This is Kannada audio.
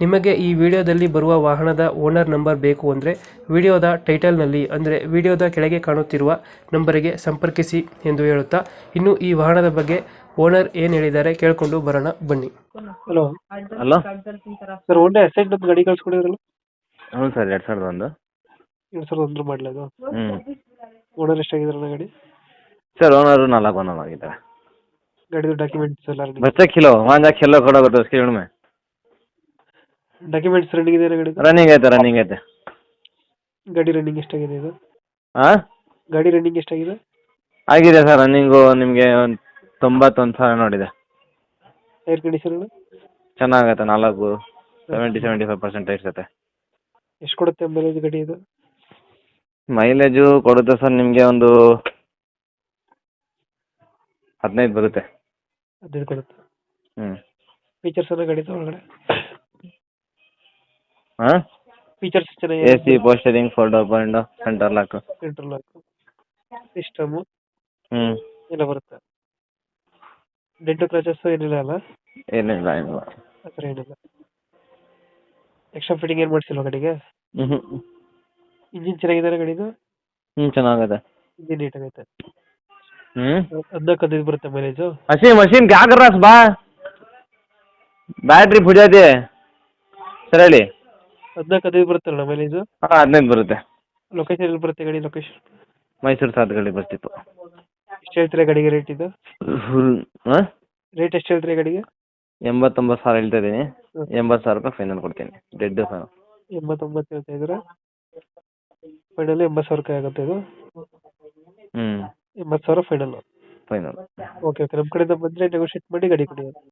ನಿಮಗೆ ಈ ವಿಡಿಯೋದಲ್ಲಿ ಬರುವ ವಾಹನದ ಓನರ್ ನಂಬರ್ ಬೇಕು ಅಂದರೆ ವಿಡಿಯೋದ ಟೈಟಲ್ನಲ್ಲಿ ಅಂದರೆ ವಿಡಿಯೋದ ಕೆಳಗೆ ಕಾಣುತ್ತಿರುವ ನಂಬರಿಗೆ ಸಂಪರ್ಕಿಸಿ ಎಂದು ಹೇಳುತ್ತಾ ಇನ್ನು ಈ ವಾಹನದ ಬಗ್ಗೆ ಓನರ್ ಏನು ಹೇಳಿದ್ದಾರೆ ಕೇಳಿಕೊಂಡು ಬರೋಣ ಬನ್ನಿ. ಹಲೋ. ಹಲೋ. ಸರ್ ಒಂದೇ ಎಸ್ಟೇಟ್ ಮತ್ತು ಗಾಡಿ ಕಳ್ಸ್ಕೊಡಿದ್ರಲ್ಲ? ಹ್ಞೂ ಸರ್ ಎರಡು ಸಾವಿರದ ಒಂದು. ಎರಡು ಸಾವಿರದ ಒಂದ್ರ ಮಾಡಲ ಅದು? ಹ್ಞೂ. ಓನರ್ ಎಷ್ಟಾಗಿದ್ರಲ್ಲ ಗಾಡಿ? ಸರ್ ಓನರ್ ನಾಲ್ಕು ಒಂದೊಂದು ಆಗಿದ್ದಾರೆ. ಗಾಡಿದು ಡಾಕ್ಯುಮೆಂಟ್ಸ್ ಎಲ್ಲ ಬಚ್ಚ ಕಿಲೋ ಮಾಂಜಾ ಕಿಲೋ ಕೊಡೋ ಗೊತ್ತು ಸ್ಕ್ರೀನ್ ಡಾಕ್ಯುಮೆಂಟ್ಸ್ ರನ್ನಿಂಗ್ ಇದೆ ಗಾಡಿ ರನ್ನಿಂಗ್ ಐತೆ ರನ್ನಿಂಗ್ ಐತೆ. ಗಾಡಿ ರನ್ನಿಂಗ್ ಎಷ್ಟಾಗಿದೆ ಇದು? ಹಾಂ ಗಾಡಿ ರನ್ನಿಂಗ್ ಎಷ್ಟಾಗಿದೆ? ಆಗಿದೆ ಸರ್ ರನ್ನಿಂಗು ನಿಮಗೆ ಒಂದು ತೊಂಬತ್ತೊಂದು ಸಾವಿರ ನೋಡಿದೆ. ಏರ್ ಕಂಡೀಷನ್ ಚೆನ್ನಾಗೈತೆ ನಾಲ್ಕು ಸೆವೆಂಟಿ ಸೆವೆಂಟಿ ಫೈವ್ ಪರ್ಸೆಂಟ್ ಇರ್ತೈತೆ. ಎಷ್ಟು ಕೊಡುತ್ತೆ ಮೈಲೇಜ್ ಗಡಿ ಇದು? ಮೈಲೇಜು ಕೊಡುತ್ತೆ ಸರ್ ನಿಮಗೆ ಒಂದು ಹದಿನೈದು ಬರುತ್ತೆ. ಹದಿನೈದು ಕೊಡುತ್ತೆ. ಹ್ಞೂ ಫೀಚರ್ಸ್ ಎಲ್ಲ ಗಡಿ ಒಳಗಡೆ? ಹಾಂ ಫೀಚರ್ಸ್ ಎಲ್ಲ A C ಪೋಸ್ಟರಿಂಗ್ four under lock center lock interlock system ಹ್ಞೂ ಬರುತ್ತೆ. ಡೆಂಟು ಕ್ರಾಚಸ್ ಏನಿಲ್ಲ ಅಲ್ಲ? ಏನಿಲ್ಲ ಏನಿಲ್ಲ. ಆ ಏನಿಲ್ಲ. ಎಕ್ಸ್ಟ್ರಾ ಫಿಟ್ಟಿಂಗ್ ಏನು ಮಾಡ್ಸಿಲ್ಲ ಗಾಡಿಗೆ? ಹ್ಞೂ ಹ್ಞೂ ಇಂಜಿನ್ ಚೆನ್ನಾಗಿದೆ ಗಾಡಿದು? ಹ್ಞೂ ಚೆನ್ನಾಗಿದೆ. ಇಂಜಿನ್ ಆಗುತ್ತೆ ಹ್ಞೂ ಅದಕ್ಕೆ ಹದಿನೈದು ಬರುತ್ತೆ ಮೈಲೇಜು ಹಸಿ ಮಷೀನ್ ಕ್ಯಾ ಬಾ. ಬ್ಯಾಟ್ರಿ ಫುಜಾತಿ ಸರ್ ಹೇಳಿ. ಹದಿನಾಲ್ಕು ಹದಿನೈದು ಬರುತ್ತಲ್ಲ ಮೈಲೇಜು ಹಾಂ ಹದಿನೈದು ಬರುತ್ತೆ. ಲೊಕೇಶನ್ ಎಲ್ಲಿ ಬರುತ್ತೆ ಗಾಡಿ ಲೊಕೇಶನ್ ಮೈಸೂರು ಸಾತ್ಗಳ್ಳಿ ಬರ್ತಿತ್ತು. ಎಷ್ಟು ಹೇಳ್ತೀರಾ ಗಾಡಿಗೆ ರೇಟ್ ಇದು? ಹಾಂ ರೇಟ್ ಎಷ್ಟು ಹೇಳ್ತೀರಾ ಗಾಡಿಗೆ? ಎಂಬತ್ತೊಂಬತ್ತು ಸಾವಿರ ಹೇಳ್ತಾ ಇದ್ದೀನಿ. ಎಂಬತ್ತು ಸಾವಿರ ರೂಪಾಯಿ ಫೈನಲ್ ಕೊಡ್ತೀನಿ. ಡೆಡ್ ಫೈನಲ್ ಎಂಬತ್ತೊಂಬತ್ತು ಹೇಳ್ತಾ ಇದ್ರೆ ಫೈನಲ್ ಎಂಬತ್ತು ಸಾವಿರ ರೂಪಾಯಿ ಆಗುತ್ತೆ ಇದು? ಹ್ಞೂ ಎಂಬತ್ತು ಸಾವಿರ ಫೈನಲ್ ಫೈನಲ್ ಓಕೆ ಓಕೆ ನಮ್ಮ ಕಡೆಯಿಂದ ಬಂದರೆ ನೆಗೋಷಿಯೇಟ್ ಮಾಡಿ ಗಾಡಿ ಕೊಡಿ.